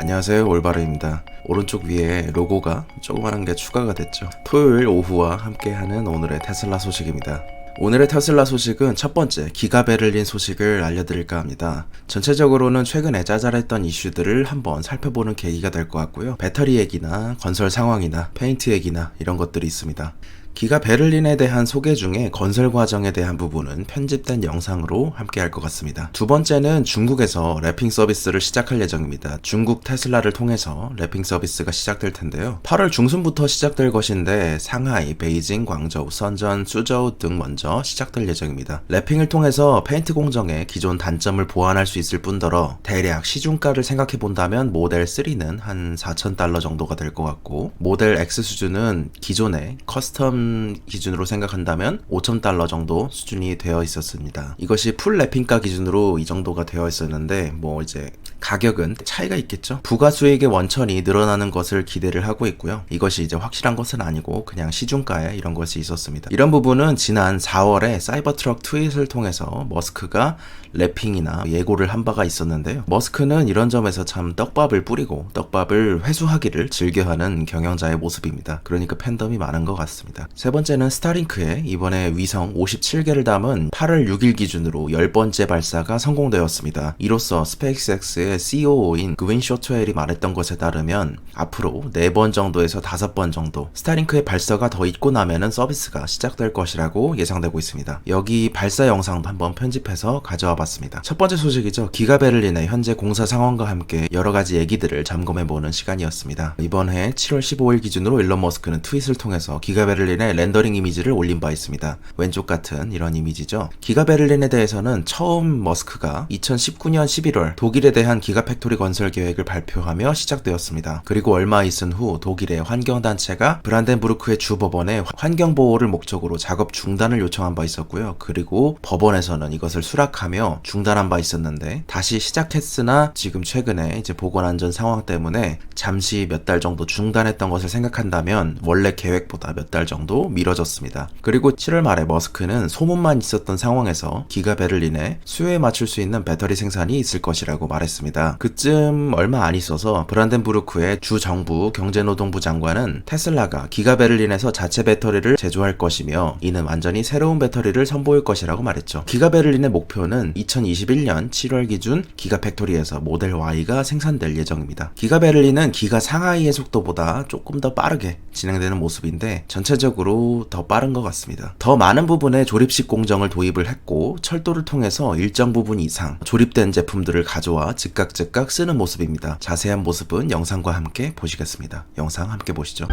안녕하세요 올바르입니다 오른쪽 위에 로고가 조그마한 게 추가가 됐죠 토요일 오후와 함께하는 오늘의 테슬라 소식입니다 오늘의 테슬라 소식은 첫 번째 기가 베를린 소식을 알려드릴까 합니다. 전체적으로는 최근에 짜잘했던 이슈들을 한번 살펴보는 계기가 될 것 같고요. 배터리 얘기나 건설 상황이나 페인트 얘기나 이런 것들이 있습니다. 기가 베를린에 대한 소개 중에 건설 과정에 대한 부분은 편집된 영상으로 함께 할 것 같습니다. 두 번째는 중국에서 랩핑 서비스를 시작할 예정입니다. 중국 테슬라를 통해서 랩핑 서비스가 시작될 텐데요. 8월 중순부터 시작될 것인데 상하이, 베이징, 광저우, 선전, 수저우 등 먼저 시작될 예정입니다. 랩핑을 통해서 페인트 공정의 기존 단점을 보완할 수 있을 뿐더러 대략 시중가를 생각해 본다면 모델 3는 한 4,000달러 정도가 될 것 같고 모델 X 수준은 기존의 커스텀 기준으로 생각한다면 5,000달러 정도 수준이 되어 있었습니다. 이것이 풀 랩핑가 기준으로 이 정도가 되어 있었는데 뭐 이제 가격은 차이가 있겠죠. 부가 수익의 원천이 늘어나는 것을 기대를 하고 있고요. 이것이 이제 확실한 것은 아니고 그냥 시중가에 이런 것이 있었습니다. 이런 부분은 지난 4월에 사이버트럭 트윗을 통해서 머스크가 랩핑이나 예고를 한 바가 있었는데요. 머스크는 이런 점에서 참 떡밥을 뿌리고 떡밥을 회수하기를 즐겨하는 경영자의 모습입니다. 그러니까 팬덤이 많은 것 같습니다. 세 번째는 스타링크의 이번에 위성 57개를 담은 8월 6일 기준으로 10번째 발사가 성공되었습니다. 이로써 스페이스X의 COO인 그윈 쇼트웰이 말했던 것에 따르면 앞으로 4번 정도에서 5번 정도 스타링크의 발사가 더 있고 나면은 서비스가 시작될 것이라고 예상되고 있습니다. 여기 발사 영상도 한번 편집해서 가져와 봤습니다. 첫 번째 소식이죠. 기가 베를린의 현재 공사 상황과 함께 여러 가지 얘기들을 점검해 보는 시간이었습니다. 이번 해 7월 15일 기준으로 일론 머스크는 트윗을 통해서 기가 베를린의 렌더링 이미지를 올린 바 있습니다. 왼쪽 같은 이런 이미지죠. 기가 베를린에 대해서는 처음 머스크가 2019년 11월 독일에 대한 기가팩토리 건설 계획을 발표하며 시작되었습니다. 그리고 얼마 있은 후 독일의 환경단체가 브란덴부르크의 주 법원에 환경보호를 목적으로 작업 중단을 요청한 바 있었고요. 그리고 법원에서는 이것을 수락하며 중단한 바 있었는데 다시 시작했으나 지금 최근에 이제 보건안전 상황 때문에 잠시 몇 달 정도 중단했던 것을 생각한다면 원래 계획보다 몇 달 정도 미뤄졌습니다. 그리고 7월 말에 머스크는 소문만 있었던 상황에서 기가 베를린에 수요에 맞출 수 있는 배터리 생산이 있을 것이라고 말했습니다. 그쯤 얼마 안 있어서 브란덴부르크의 주 정부 경제노동부 장관은 테슬라가 기가 베를린에서 자체 배터리를 제조할 것이며 이는 완전히 새로운 배터리를 선보일 것이라고 말했죠. 기가 베를린의 목표는 2021년 7월 기준 기가 팩토리에서 모델 Y가 생산될 예정입니다. 기가 베를린은 기가 상하이의 속도보다 조금 더 빠르게 진행되는 모습인데 전체적으로 더 빠른 것 같습니다. 더 많은 부분에 조립식 공정을 도입을 했고 철도를 통해서 일정 부분 이상 조립된 제품들을 가져와 즉각 즉각 쓰는 모습입니다. 자세한 모습은 영상과 함께 보시겠습니다. 영상 함께 보시죠.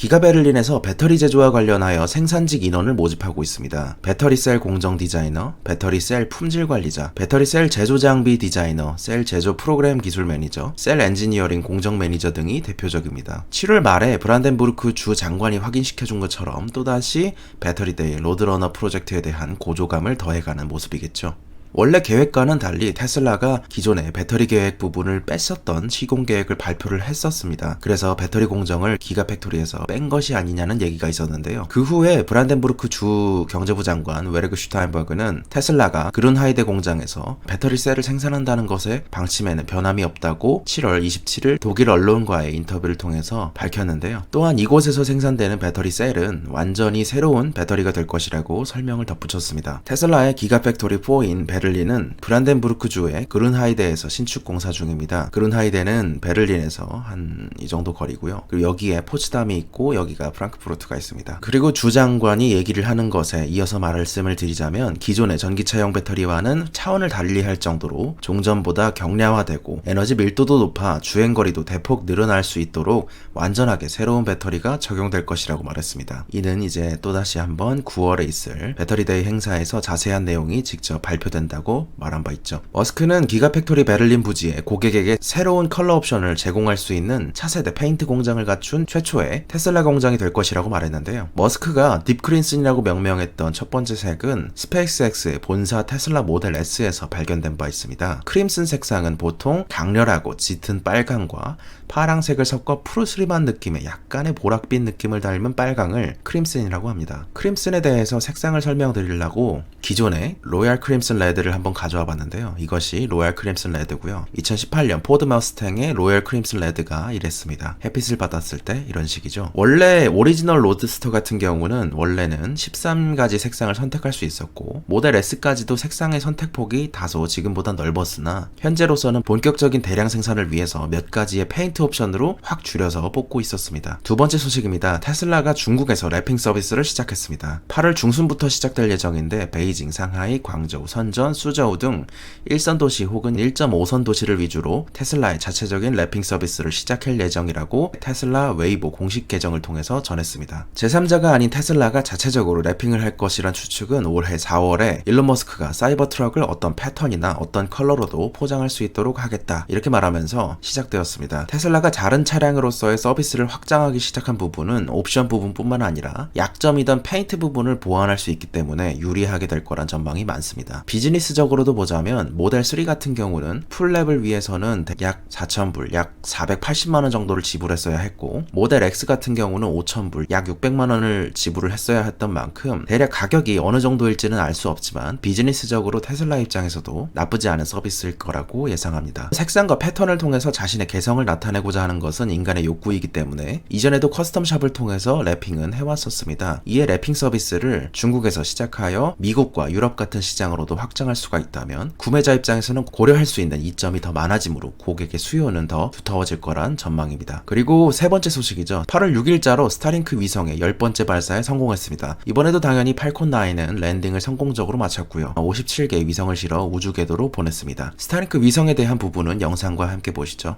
기가 베를린에서 배터리 제조와 관련하여 생산직 인원을 모집하고 있습니다. 배터리 셀 공정 디자이너, 배터리 셀 품질 관리자, 배터리 셀 제조 장비 디자이너, 셀 제조 프로그램 기술 매니저, 셀 엔지니어링 공정 매니저 등이 대표적입니다. 7월 말에 브란덴부르크 주 장관이 확인시켜준 것처럼 또다시 배터리데이 로드러너 프로젝트에 대한 고조감을 더해가는 모습이겠죠. 원래 계획과는 달리 테슬라가 기존의 배터리 계획 부분을 뺐었던 시공 계획을 발표를 했었습니다. 그래서 배터리 공정을 기가 팩토리에서 뺀 것이 아니냐는 얘기가 있었는데요. 그 후에 브란덴부르크 주 경제부 장관 웨르그 슈타인버그는 테슬라가 그룬하이데 공장에서 배터리 셀을 생산한다는 것에 방침에는 변함이 없다고 7월 27일 독일 언론과의 인터뷰를 통해서 밝혔는데요. 또한 이곳에서 생산되는 배터리 셀은 완전히 새로운 배터리가 될 것이라고 설명을 덧붙였습니다. 테슬라의 기가 팩토리 4인 베를린은 브란덴부르크주의 그룬하이데에서 신축 공사 중입니다. 그룬하이데는 베를린에서 한 이 정도 거리고요. 그리고 여기에 포츠담이 있고 여기가 프랑크푸르트가 있습니다. 그리고 주 장관이 얘기를 하는 것에 이어서 말씀을 드리자면 기존의 전기차용 배터리와는 차원을 달리할 정도로 종전보다 경량화되고 에너지 밀도도 높아 주행 거리도 대폭 늘어날 수 있도록 완전하게 새로운 배터리가 적용될 것이라고 말했습니다. 이는 이제 또다시 한번 9월에 있을 배터리데이 행사에서 자세한 내용이 직접 발표된다 고 말한 바 있죠. 머스크는 기가팩토리 베를린 부지에 고객에게 새로운 컬러 옵션을 제공할 수 있는 차세대 페인트 공장을 갖춘 최초의 테슬라 공장이 될 것이라고 말했는데요. 머스크가 딥크린슨이라고 명명했던 첫 번째 색은 스페이스X의 본사 테슬라 모델 S에서 발견된 바 있습니다. 크림슨 색상은 보통 강렬하고 짙은 빨강과 파랑색을 섞어 푸르스름한 느낌의 약간의 보랏빛 느낌을 닮은 빨강을 크림슨이라고 합니다. 크림슨에 대해서 색상을 설명드리려고 기존의 로얄 크림슨 레드를 한번 가져와 봤는데요. 이것이 로얄 크림슨 레드고요. 2018년 포드 마스탱의 로얄 크림슨 레드가 이랬습니다. 햇빛을 받았을 때 이런 식이죠. 원래 오리지널 로드스터 같은 경우는 원래는 13가지 색상을 선택할 수 있었고 모델 S까지도 색상의 선택폭이 다소 지금보다 넓었으나 현재로서는 본격적인 대량 생산을 위해서 몇 가지의 페인트 옵션으로 확 줄여서 뽑고 있었습니다. 두 번째 소식입니다. 테슬라가 중국에서 랩핑 서비스를 시작했습니다. 8월 중순부터 시작될 예정인데 베이징, 상하이, 광저우, 선전, 수저우 등 1선 도시 혹은 1.5선 도시를 위주로 테슬라의 자체적인 랩핑 서비스를 시작할 예정이라고 테슬라 웨이보 공식 계정을 통해서 전했습니다. 제3자가 아닌 테슬라가 자체적으로 랩핑을 할 것이란 추측은 올해 4월에 일론 머스크가 사이버 트럭을 어떤 패턴이나 어떤 컬러로도 포장할 수 있도록 하겠다 이렇게 말하면서 시작되었습니다. 테슬라 가 다른 차량으로서의 서비스를 확장하기 시작한 부분은 옵션 부분뿐만 아니라 약점이던 페인트 부분을 보완할 수 있기 때문에 유리하게 될 거란 전망이 많습니다. 비즈니스적으로도 보자면 모델 3 같은 경우는 풀랩을 위해서는 약 4,000불, 약 480만원 정도를 지불했어야 했고 모델 X 같은 경우는 5,000불, 약 600만원을 지불을 했어야 했던 만큼 대략 가격이 어느 정도일지는 알 수 없지만 비즈니스적으로 테슬라 입장에서도 나쁘지 않은 서비스일 거라고 예상합니다. 색상과 패턴을 통해서 자신의 개성을 나타내고 자 하는 것은 인간의 욕구이기 때문에 이전에도 커스텀샵을 통해서 랩핑은 해왔었습니다. 이에 랩핑 서비스를 중국에서 시작하여 미국과 유럽 같은 시장으로도 확장할 수가 있다면 구매자 입장에서는 고려할 수 있는 이점이 더 많아지므로 고객의 수요는 더 두터워질 거란 전망입니다. 그리고 세 번째 소식이죠. 8월 6일자로 스타링크 위성의 10번째 발사에 성공했습니다. 이번에도 당연히 팔콘 9은 랜딩을 성공적으로 마쳤고요. 57개 위성을 실어 우주 궤도로 보냈습니다. 스타링크 위성에 대한 부분은 영상과 함께 보시죠.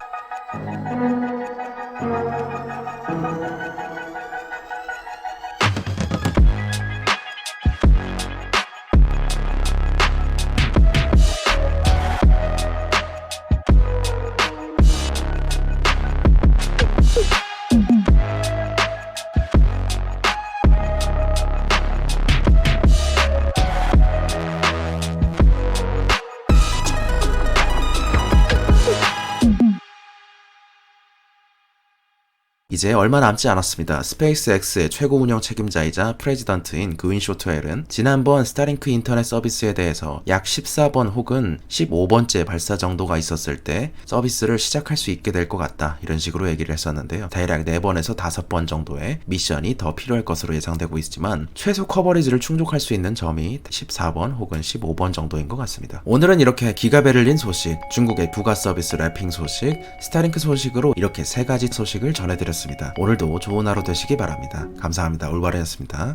Música 이제 얼마 남지 않았습니다. 스페이스X의 최고 운영 책임자이자 프레지던트인 그윈 쇼트웰은 지난번 스타링크 인터넷 서비스에 대해서 약 14번 혹은 15번째 발사 정도가 있었을 때 서비스를 시작할 수 있게 될 것 같다. 이런 식으로 얘기를 했었는데요. 대략 4번에서 5번 정도의 미션이 더 필요할 것으로 예상되고 있지만 최소 커버리지를 충족할 수 있는 점이 14번 혹은 15번 정도인 것 같습니다. 오늘은 이렇게 기가 베를린 소식, 중국의 부가 서비스 랩핑 소식, 스타링크 소식으로 이렇게 세 가지 소식을 전해드렸 습니다. 오늘도 좋은 하루 되시기 바랍니다. 감사합니다. 올바르였습니다.